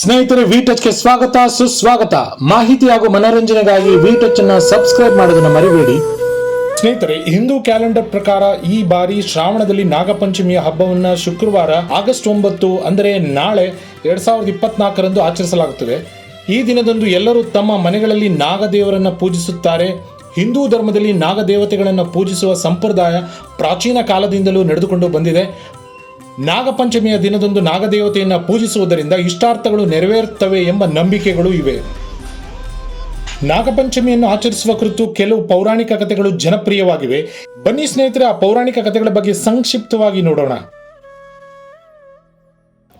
ಸ್ನೇಹಿತರೆ ವಿ ಗೆ ಸ್ವಾಗತ, ಸುಸ್ವಾಗತ. ಮಾಹಿತಿ ಹಾಗೂ ಮನೋರಂಜನೆಗಾಗಿ ವಿ ಟಚ್ ಅನ್ನ ಸಬ್ಸ್ಕ್ರೈಬ್ ಮಾಡೋದನ್ನ ಮರಿಬೇಡಿ. ಸ್ನೇಹಿತರೆ, ಹಿಂದೂ ಕ್ಯಾಲೆಂಡರ್ ಪ್ರಕಾರ ಈ ಬಾರಿ ಶ್ರಾವಣದಲ್ಲಿ ನಾಗಪಂಚಮಿಯ ಹಬ್ಬವನ್ನ ಶುಕ್ರವಾರ ಆಗಸ್ಟ್ ಒಂಬತ್ತು, ಅಂದರೆ ನಾಳೆ ಎರಡ್ ಸಾವಿರದ ಇಪ್ಪತ್ನಾಲ್ಕರಂದು ಆಚರಿಸಲಾಗುತ್ತದೆ. ಈ ದಿನದಂದು ಎಲ್ಲರೂ ತಮ್ಮ ಮನೆಗಳಲ್ಲಿ ನಾಗದೇವರನ್ನ ಪೂಜಿಸುತ್ತಾರೆ. ಹಿಂದೂ ಧರ್ಮದಲ್ಲಿ ನಾಗದೇವತೆಗಳನ್ನು ಪೂಜಿಸುವ ಸಂಪ್ರದಾಯ ಪ್ರಾಚೀನ ಕಾಲದಿಂದಲೂ ನಡೆದುಕೊಂಡು ಬಂದಿದೆ. ನಾಗಪಂಚಮಿಯ ದಿನದಂದು ನಾಗದೇವತೆಯನ್ನು ಪೂಜಿಸುವುದರಿಂದ ಇಷ್ಟಾರ್ಥಗಳು ನೆರವೇರುತ್ತವೆ ಎಂಬ ನಂಬಿಕೆಗಳು ಇವೆ. ನಾಗಪಂಚಮಿಯನ್ನು ಆಚರಿಸುವ ಕುರಿತು ಕೆಲವು ಪೌರಾಣಿಕ ಕಥೆಗಳು ಜನಪ್ರಿಯವಾಗಿವೆ. ಬನ್ನಿ ಸ್ನೇಹಿತರೆ, ಆ ಪೌರಾಣಿಕ ಕಥೆಗಳ ಬಗ್ಗೆ ಸಂಕ್ಷಿಪ್ತವಾಗಿ ನೋಡೋಣ.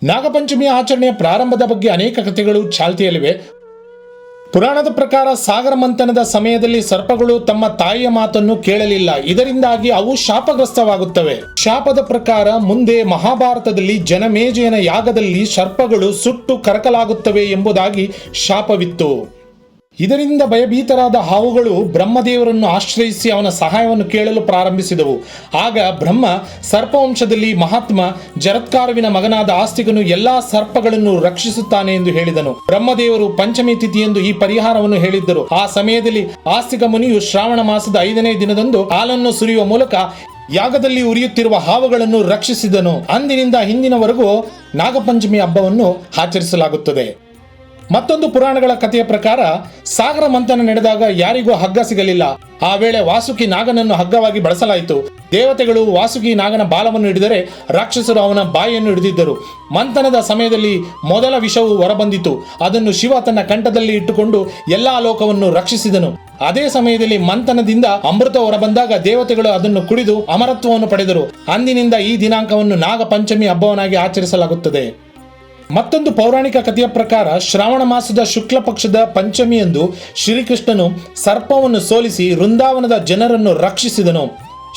ನಾಗಪಂಚಮಿಯ ಆಚರಣೆಯ ಪ್ರಾರಂಭದ ಬಗ್ಗೆ ಅನೇಕ ಕಥೆಗಳು ಚಾಲ್ತಿಯಲ್ಲಿವೆ. ಪುರಾಣದ ಪ್ರಕಾರ ಸಾಗರ ಮಂಥನದ ಸಮಯದಲ್ಲಿ ಸರ್ಪಗಳು ತಮ್ಮ ತಾಯಿಯ ಮಾತನ್ನು ಕೇಳಲಿಲ್ಲ. ಇದರಿಂದಾಗಿ ಅವು ಶಾಪಗ್ರಸ್ತವಾಗುತ್ತವೆ. ಶಾಪದ ಪ್ರಕಾರ ಮುಂದೆ ಮಹಾಭಾರತದಲ್ಲಿ ಜನಮೇಜಯನ ಯಾಗದಲ್ಲಿ ಸರ್ಪಗಳು ಸುಟ್ಟು ಕರಕಲಾಗುತ್ತವೆ ಎಂಬುದಾಗಿ ಶಾಪವಿತ್ತು. ಇದರಿಂದ ಭಯಭೀತರಾದ ಹಾವುಗಳು ಬ್ರಹ್ಮದೇವರನ್ನು ಆಶ್ರಯಿಸಿ ಅವನ ಸಹಾಯವನ್ನು ಕೇಳಲು ಪ್ರಾರಂಭಿಸಿದವು. ಆಗ ಬ್ರಹ್ಮ ಸರ್ಪವಂಶದಲ್ಲಿ ಮಹಾತ್ಮ ಜರತ್ಕಾರುವಿನ ಮಗನಾದ ಆಸ್ತಿಕನು ಎಲ್ಲಾ ಸರ್ಪಗಳನ್ನು ರಕ್ಷಿಸುತ್ತಾನೆ ಎಂದು ಹೇಳಿದನು. ಬ್ರಹ್ಮದೇವರು ಪಂಚಮಿ ತಿಥಿಯೆಂದು ಈ ಪರಿಹಾರವನ್ನು ಹೇಳಿದ್ದರು. ಆ ಸಮಯದಲ್ಲಿ ಆಸ್ತಿಕ ಮುನಿಯು ಶ್ರಾವಣ ಮಾಸದ ಐದನೇ ದಿನದಂದು ಹಾಲನ್ನು ಸುರಿಯುವ ಮೂಲಕ ಯಾಗದಲ್ಲಿ ಉರಿಯುತ್ತಿರುವ ಹಾವುಗಳನ್ನು ರಕ್ಷಿಸಿದನು. ಅಂದಿನಿಂದ ಹಿಂದಿನವರೆಗೂ ನಾಗಪಂಚಮಿ ಹಬ್ಬವನ್ನು ಆಚರಿಸಲಾಗುತ್ತದೆ. ಮತ್ತೊಂದು ಪುರಾಣಗಳ ಕಥೆಯ ಪ್ರಕಾರ, ಸಾಗರ ಮಂಥನ ನಡೆದಾಗ ಯಾರಿಗೂ ಹಗ್ಗ ಸಿಗಲಿಲ್ಲ. ಆ ವೇಳೆ ವಾಸುಕಿ ನಾಗನನ್ನು ಹಗ್ಗವಾಗಿ ಬಳಸಲಾಯಿತು. ದೇವತೆಗಳು ವಾಸುಕಿ ನಾಗನ ಬಾಲವನ್ನು ಹಿಡಿದರೆ ರಾಕ್ಷಸರು ಅವನ ಬಾಯಿಯನ್ನು ಹಿಡಿದಿದ್ದರು. ಮಂಥನದ ಸಮಯದಲ್ಲಿ ಮೊದಲ ವಿಷವು ಹೊರಬಂದಿತು. ಅದನ್ನು ಶಿವ ತನ್ನ ಕಂಠದಲ್ಲಿ ಇಟ್ಟುಕೊಂಡು ಎಲ್ಲಾ ಲೋಕವನ್ನು ರಕ್ಷಿಸಿದನು. ಅದೇ ಸಮಯದಲ್ಲಿ ಮಂಥನದಿಂದ ಅಮೃತ ಹೊರಬಂದಾಗ ದೇವತೆಗಳು ಅದನ್ನು ಕುಡಿದು ಅಮರತ್ವವನ್ನು ಪಡೆದರು. ಅಂದಿನಿಂದ ಈ ದಿನಾಂಕವನ್ನು ನಾಗ ಪಂಚಮಿ ಹಬ್ಬವನ್ನಾಗಿ ಆಚರಿಸಲಾಗುತ್ತದೆ. ಮತ್ತೊಂದು ಪೌರಾಣಿಕ ಕಥೆಯ ಪ್ರಕಾರ ಶ್ರಾವಣ ಮಾಸದ ಶುಕ್ಲ ಪಕ್ಷದ ಪಂಚಮಿಯಂದು ಶ್ರೀಕೃಷ್ಣನು ಸರ್ಪವನ್ನು ಸೋಲಿಸಿ ವೃಂದಾವನದ ಜನರನ್ನು ರಕ್ಷಿಸಿದನು.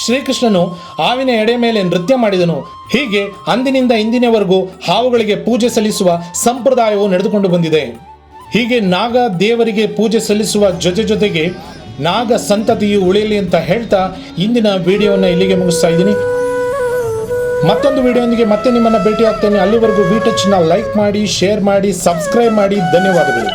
ಶ್ರೀಕೃಷ್ಣನು ಹಾವಿನ ಎಡೆ ಮೇಲೆ ನೃತ್ಯ ಮಾಡಿದನು. ಹೀಗೆ ಅಂದಿನಿಂದ ಇಂದಿನವರೆಗೂ ಹಾವುಗಳಿಗೆ ಪೂಜೆ ಸಲ್ಲಿಸುವ ಸಂಪ್ರದಾಯವು ನಡೆದುಕೊಂಡು ಬಂದಿದೆ. ಹೀಗೆ ನಾಗ ದೇವರಿಗೆ ಪೂಜೆ ಸಲ್ಲಿಸುವ ಜೊತೆ ಜೊತೆಗೆ ನಾಗ ಸಂತತಿಯು ಉಳಿಯಲಿ ಅಂತ ಹೇಳ್ತಾ ಇಂದಿನ ವಿಡಿಯೋವನ್ನು ಇಲ್ಲಿಗೆ ಮುಗಿಸ್ತಾ ಇದ್ದೀನಿ. ಮತ್ತೊಂದು ವಿಡಿಯೋದೊಂದಿಗೆ ಮತ್ತೆ ನಿಮ್ಮನ್ನು ಭೇಟಿ ಆಗ್ತೇನೆ ಅಲ್ಲಿವರೆಗೂ ವಿ ಟಚ್ನ ಲೈಕ್ ಮಾಡಿ ಶೇರ್ ಮಾಡಿ ಸಬ್ಸ್ಕ್ರೈಬ್ ಮಾಡಿ. ಧನ್ಯವಾದಗಳು.